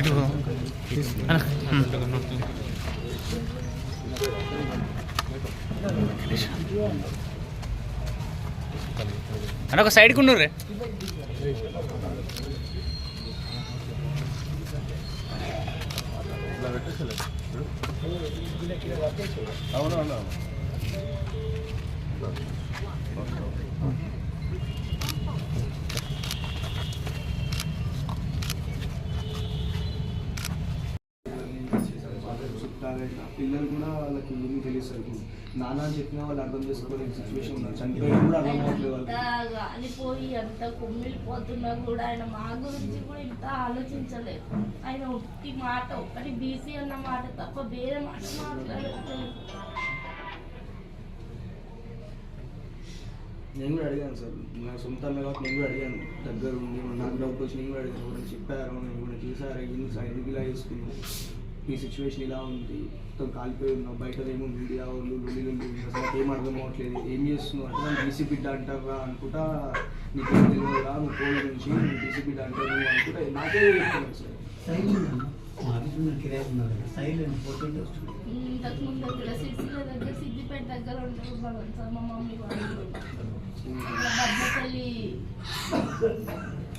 ఇటు. అన్న, ఒక సైడ్కి ఉన్ను రే చుట్టాలు ఇట్లా పిల్లలు కూడా వాళ్ళకి ఏమీ తెలియదు నాన్న అని చెప్పినా వాళ్ళు అర్థం చేసుకోలేని సిచ్యువేషన్ ఉన్నారు చనిపోయినా కూడా అర్థం అవ్వట్లేదు గాలిపోయి అంత కుమ్మిలిపోతున్నా కూడా ఆయన మా గురించి కూడా ఇంత ఆలోచించలేదు. ఆయన ఒట్టి మాట ఒక్కటి బీసీ అన్న మాట తప్ప వేరే మాట మాట్లాడలేదు నేను కూడా అడిగాను సార్. నా సొంత కాబట్టి నేను కూడా అడిగాను. దగ్గర ఉండి నాకు డౌట్ వచ్చి నేను కూడా అడిగాను. చెప్పారు నేను కూడా చూసారా ఎందుకు ఇలా చేసుకున్నావు ఈ సిచ్యువేషన్ ఇలా ఉంది. మొత్తం కాలిపోయి ఉన్నావు. బయట ఏమో మీడియా వాళ్ళు లొల్లి లొల్లి. అసలు ఏం అర్థం అవ్వట్లేదు. ఏం చేస్తున్నావు అంటే నన్ను డీసీ బిడ్డ అంటారా అనుకుంటా నీకు ఏం తెలియదురా నువ్వు కోవిడ్ నుంచి నువ్వు డీసీ బిడ్డ అంటారు అనుకుంటా నాకే చెప్తున్నాను సార్. దగ్గర సిరిసిల్ల దగ్గర సిద్దిపేట దగ్గర ఉంటారు. భగవంత్ సార్ మా మమ్మీ వాళ్ళు ఇట్లా బద్దపల్లి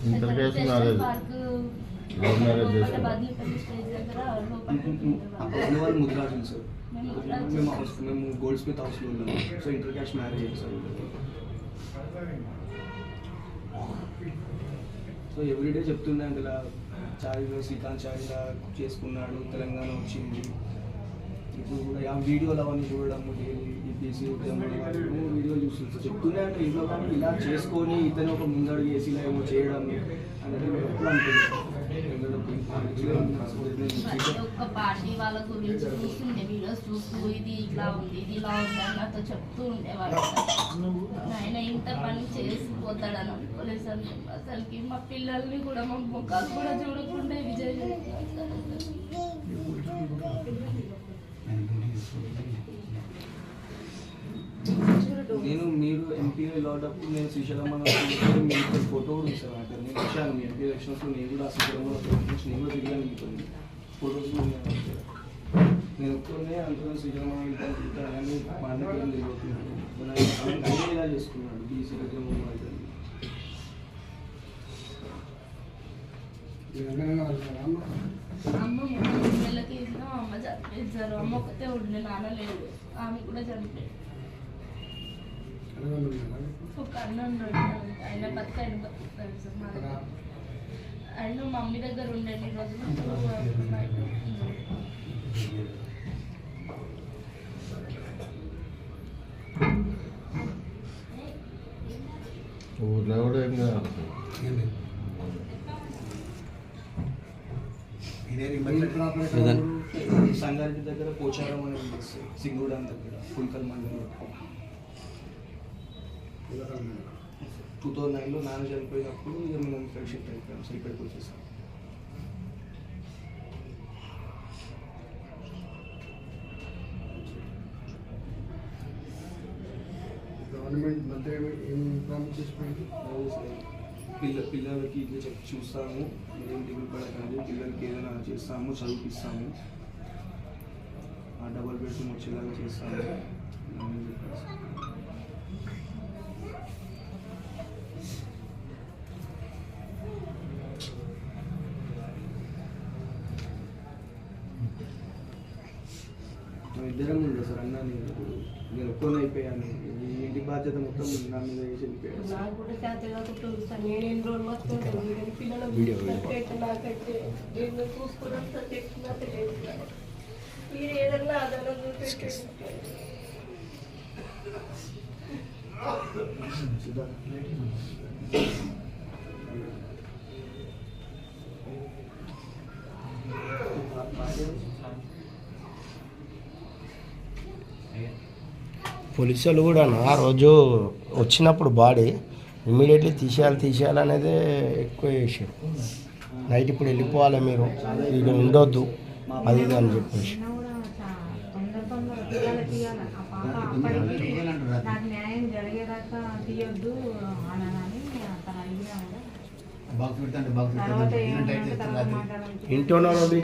ఇంటర్ కేసు స్టేషన్ కాలేదు. పార్క్ లవ్ మ్యారేజ్ లోపల చేసుకున్నారు. బద్దపల్లి స్టేజ్ దగ్గర లోపలికి అప్పుడు ఉన్న వాళ్ళు ముద్రాజులు సార్ మేము ముద్రాజులు. మేము హౌస్ మేము గోల్డ్ స్మిత్ హౌస్లో ఉన్నాము so inter caste marriage sir so everyday చెప్తుండే అంటే ఇలా చారిలో శ్రీకాంత్ చారిలా చేసుకున్నాడు తెలంగాణ వచ్చింది ఇప్పుడు కూడా ఆ వీడియోలు అవన్నీ చూడడం డైలీ ఈపీసీ వీడియో చూస్తుంది చెప్తుండే అంటే ఇంట్లో కానీ ఇలా చేసుకొని ఇతను ఒక ముందడుగు వేసి ఇలా ఏమో చేయడం అనేది మేము ఎప్పుడు అనుకుంటున్నాం ప్రతి ఒక్క పార్టీ వాళ్ళ గురించి చూస్తుండే వీడియోస్ చూస్తూ ఇది ఇట్లా ఉంది ఇది ఇలా ఉంది అని నాతో చెప్తూ ఉండేవాళ్ళు ఆయన ఇంత పని చేసి పోతాడని అనుకోలేదు సార్. అసలుకి మా పిల్లల్ని కూడా మా ముఖాలు కూడా చూడకుండా విజయ్ చేస్తున్నారు నేను మీరు ఎంపీ వెళ్ళేటప్పుడు నేను శ్రీశైలం మీకు ఫోటో కూడా ఇస్తాను అంటే నేను వచ్చాను. మీ ఎంపీ ఎలక్షన్స్లో నేను కూడా శ్రీశైలంలో నుంచి నేను కూడా తిరిగాను మీతో ఫోటోస్ కూడా. నేను ఒక్కనే అనుకున్నాను శ్రీశైలం వెళ్తాను తింటాను కానీ మా అన్నకి ఏం తెలియదు ఇలా చేసుకున్నాడు బీసీ అయితే అమ్మ? మూడు నెలలకి ఏమో అమ్మ చనిపోయించారు అమ్మ ఒకతే ఉండే నాన్న లేడు. ఆమె కూడా చనిపోయింది. ఒక అన్న ఉన్నాడు ఆయన బతుక ఆయన బతుకుతాడు సార్ మా దగ్గర ఆయన మమ్మీ దగ్గర ఉండండి ఈ రోజులు బయట ఉన్నాడు. ఊర్లో కూడా ఏం కాదు సంగారెడ్డి దగ్గర పోచారం అని ఉంది. సింగూడాం దగ్గర పుల్కల్ మండలం. టూ థౌజండ్ నైన్లో నాన్న చనిపోయినప్పుడు ఇక మేము ఇక్కడ షిఫ్ట్ అయిపోయాం సో ఇక్కడికి వచ్చేసాం. గవర్నమెంట్ మంత్రి ఏం ప్రామిస్ చేసిపోయింది? పిల్ల పిల్లలకి ఇట్లా చెప్పి చూస్తాము ఏం దిగులు పడకండి పిల్లలకి ఏదైనా చేస్తాము చదివిపిస్తాము. ఆ డబల్ బెడ్రూమ్ వచ్చేలాగా చేస్తాము. ఇద్దరం ఉండే సార్ అన్న నేను ఇప్పుడు నేను ఒక్కనే అయిపోయాను. ఈ ఇంటి బాధ్యత మొత్తం నా మీద వేసి వెళ్ళిపోయాను. నాకు కూడా చేత కాకుండా సార్. నేను ఎన్ని రోజులు పిల్లలు నాకైతే నేను లేదు సార్. మీరు ఏదన్నా అదనం చూపెట్టండి సుధా. పోలీసులు కూడా ఆ రోజు వచ్చినప్పుడు బాడీ ఇమ్మీడియట్లీ తీసేయాలి తీసేయాలి అనేది ఎక్కువ చేసారు నైట్ ఇప్పుడు వెళ్ళిపోవాలి మీరు ఇక ఉండొద్దు అది ఇది అని చెప్పేసి ఇంటి